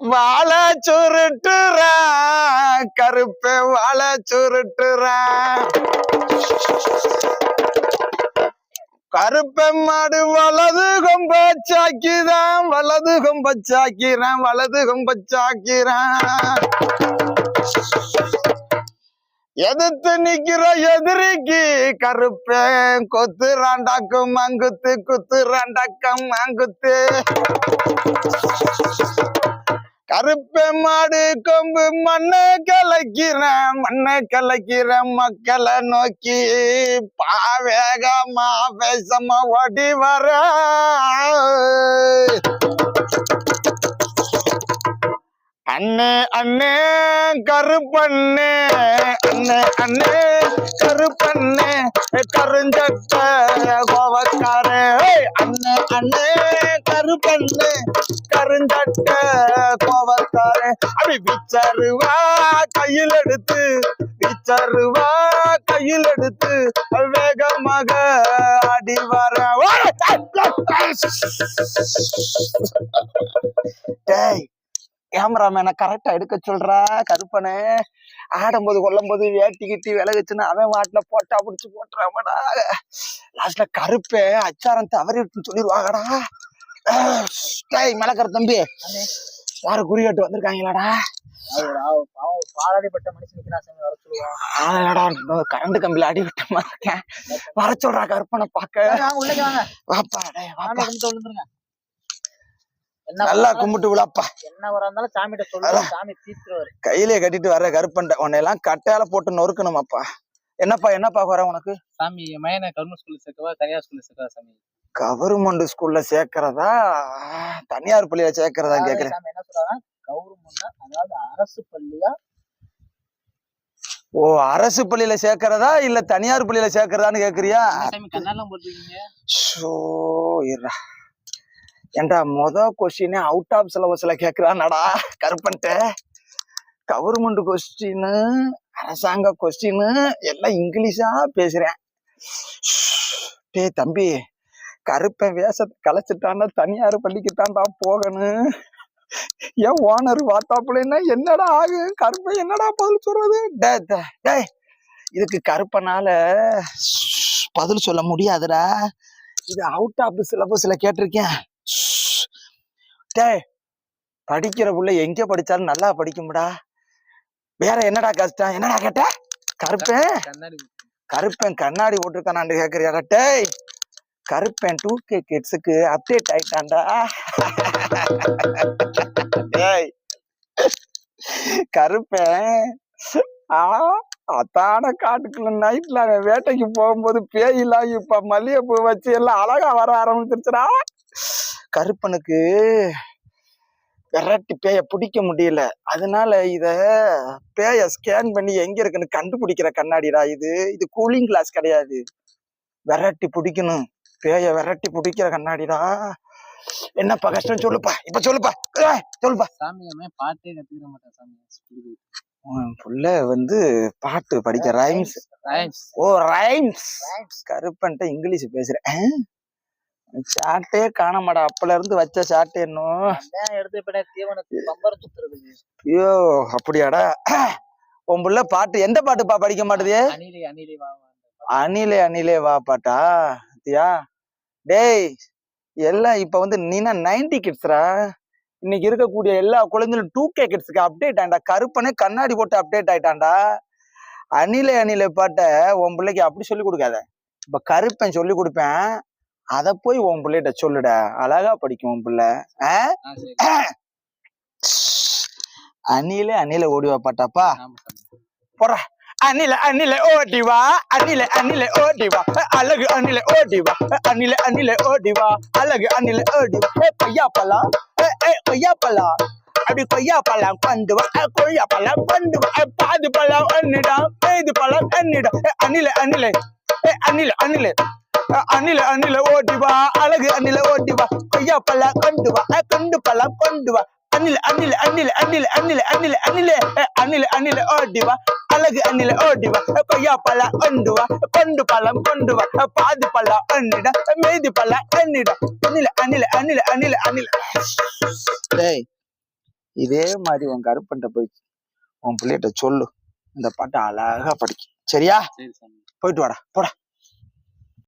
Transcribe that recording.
வாழ சுருட்டுறா கருப்பே வாழ சுருட்டுறா. கருப்பை மாடு வலது கொம்பச்சாக்கிதான் வலது கொம்பச்சாக்கிறான் வலது கொம்பச்சாக்கிறான் எதிர்த்து நிக்கிற எதிரிக்கு கருப்பேன் கொத்து கொத்துறாண்டாக்கும் மங்குத்து ராண்டாக்கம் மங்குத்து கருப்பை மாடு கொம்பு மண்ணை கலக்கிறேன் மண்ணை கலக்கிறேன் மக்களை நோக்கி பாவேகமா பேசமா ஓடி வர. அண்ணே அண்ணே கருப்பண்ணே அண்ணே அண்ணே கருப்பண்ணே கருஞ்சட்ட கோவக்காரே அண்ணே அண்ணே கருப்பண்ணே கருஞ்சட்ட கோவக்காரே அப்படி விச்சருவா கையில் எடுத்து விச்சருவா கையில் எடுத்து வேகமாக அடி வர டேய் கேமராமேனை கரெக்டா எடுக்க சொல்றா கருப்பனே. ஆடும்போது கொல்லும்போது வேட்டி கிட்டி விலகுச்சுன்னு அவன் வாட்டில போட்டா பிடிச்சு போட்டுறாமடா லாஸ்ட்ல கருப்பே அச்சாரம் தவறிட்டுன்னு சொல்லிடுவாங்கடா ஆஹ், டேய் மலக்கற தம்பி. யாரு குறியாட்டு வந்திருக்காங்களாடா. பாலாடிப்பட்ட மனுஷன் கரண்ட் கம்பில அடி விட்ட மாதிரி இருக்கேன். வர சொல்றா கருப்பனை பாக்க வாங்க உள்ளே வாங்க. வாப்பா டேய் சாமி வாப்பா கும்பிட்டு விழுந்துருங்க என்ன நல்லா வரா- கும்பிட்டு விழாப்பா. என்ன வரா இருந்தாலும் சாமிகிட்ட சொல்லுங்க சாமி தீர்த்துருவாரு கையிலே கட்டிட்டு வர கருப்பன்ட்ட உன்னை எல்லாம் கட்டையால போட்டு நொறுக்கணுமாப்பா. என்னப்பா என்னப்பா குறை உனக்கு? சாமி மயனை கவர்மெண்ட் ஸ்கூல்ல சேர்க்கவா தனியார் ஸ்கூல்ல சேர்க்கவா சாமி? கவர்மெண்ட் ஸ்கூல்ல சேர்க்கறதா? தனியார் பள்ளியில சேர்க்கறதா கேக்குறேன். சாமி என்ன சொல்றாங்க கவர்மெண்ட் அதாவது அரசு பள்ளியா? ஓ அரசு பள்ளியில சேர்க்கறதா இல்ல தனியார் பள்ளியில சேர்க்கறதான்னு கேக்குறியா? கண்ணெல்லாம் போட்டுருக்கீங்க? ஏன்டா மொத கொஸ்டினே அவுட் ஆஃப் சிலபஸ்ல கேக்குறானடா கருப்பன்ட்ட. கவர்மெண்ட் கொஸ்டின் அரசாங்க கொஸ்டின் எல்லாம் இங்கிலீஷா பேசுறேன். டேய் தம்பி கருப்பன் வேஷத்தை கலைச்சிட்டான்னா தனியார் பள்ளிக்கு தான்டா போகணும். ஏன் ஓனர் வாத்தாப்புலன்னா என்னடா ஆகு? கருப்பன் என்னடா பதில் சொல்றது? டே டே- இதுக்கு கருப்பனால பதில் சொல்ல முடியாதுடா. இது அவுட் ஆஃப் சிலபஸ்ல கேட்டிருக்கேன். டேய் படிக்கிற புள்ள எங்க படிச்சாலும் நல்லா படிக்கும்டா. வேற என்னடா கஷ்டம்? என்னடா கேட்ட? கருப்பேன். கருப்பேன் கண்ணாடி போட்டிருக்கானான்னு கேக்குறியாடா. டேய் கருப்பேன் டூ கே கிட்ஸுக்கு அப்டேட் ஆயிட்டான்டா. டேய் கருப்பேன். ஆ அத்தான காட்டுக்குள்ள நைட்ல வேட்டைக்கு போகும்போது பேயெல்லாம் இப்ப மல்லிகைப்பூ வச்சு எல்லாம் அழகா வர ஆரம்பிச்சிருச்சுடா. கருப்பனுக்கு விரட்டி பேய பிடிக்க முடியல. அதனால இத பேய ஸ்கேன் பண்ணி எங்க இருக்குன்னு கண்டுபிடிக்கிற கண்ணாடிடா இது. இது கூலிங் கிளாஸ் கிடையாது. விரட்டி பிடிக்கணும். பேய விரட்டி பிடிக்கிற கண்ணாடிடா. என்னப்பா கஷ்டம்? சொல்லுப்பா. இப்ப சொல்லுப்பா. சொல்லுப்பா. சாமி அவன் பாட்டே கத்துக்கிற மாட்டான் சாமி? புள்ள வந்து பாட்டு படிக்க ரைம்ஸ் ரைம்ஸ் ஓ ரைம்ஸ் கருப்பன்ட்ட இங்கிலீஷ் பேசுறேன். சாட்டே காணமாடா. அப்பல இருந்து வச்ச சாட்டு இன்னும். எடுத்து தீவனத்துக்கு பம்பரம் ஐயோ அப்படியாடா. உன் புள்ள பாட்டு எந்த பாட்டுப்பா படிக்க மாட்டுது? அணிலே அணிலே வா வா. அணிலே அணிலே வா பாட்டா? தியா. டேய் எல்லாம் இப்ப வந்து நீனா நைன்டி கிட்ஸ்ரா இன்னைக்கு இருக்கக்கூடிய எல்லா குழந்தைகளும் டூ கே கிட்ஸ்க்கு அப்டேட் ஆயிட்டா கருப்பனே கண்ணாடி போட்டு அப்டேட் ஆயிட்டான்டா. அணிலே அணிலே பாட்டை உன் பிள்ளைக்கு அப்படி சொல்லி கொடுக்காத. இப்ப கருப்பன் சொல்லி கொடுப்பேன். அத போய் உன் பிள்ளைகிட்ட சொல்லுடா. அழகா படிக்கும் உன் பிள்ளை. அணிலே அணிலே ஓடிவா பாட்டாப்பா? சாமி அணில அணில ஓடிவா. அணில அணில ஓடிவா. அழகு அணில ஓடிவா. அணில அணில ஓடிவா. அழகு அணில ஓடிவா. ஏ கொய்யா பழம்? ஏ கொய்யா பழம்? அப்படி கொய்யா பழம் கொண்டு வா. கொய்யா பழம் கொண்டு வா. பாது பழம் அன்னிடம் பேது பழம் அன்னிடம் ஏ, அணில அணில. ஏ அணில அணில. ஏ, அணில அணில ஓடிவா அழகு அணில ஓடிவா கொய்யா பழம் கொண்டு வா கொண்டு பழம் கொண்டு வா அணில அணில அணில அணில அணில அணில அணில ஏ, அணில அணில ஓடிவா அழகு அண்ணில ஓடி வா கொய்யா பழம் கொண்டு வா கொண்டு பழம் கொண்டு வா பாதி பழம் அண்ணிடா மீதி பழம் அண்ணிடா அண்ணில அண்ணில அண்ணில அண்ணில அண்ணில டேய் இதே மாதிரி உன் கருப்பன்ட்ட போய் உன் பிள்ளைகிட்ட சொல்லு இந்த பாட்டை அழகா படிக்க சரியா போயிட்டு வாடா போடா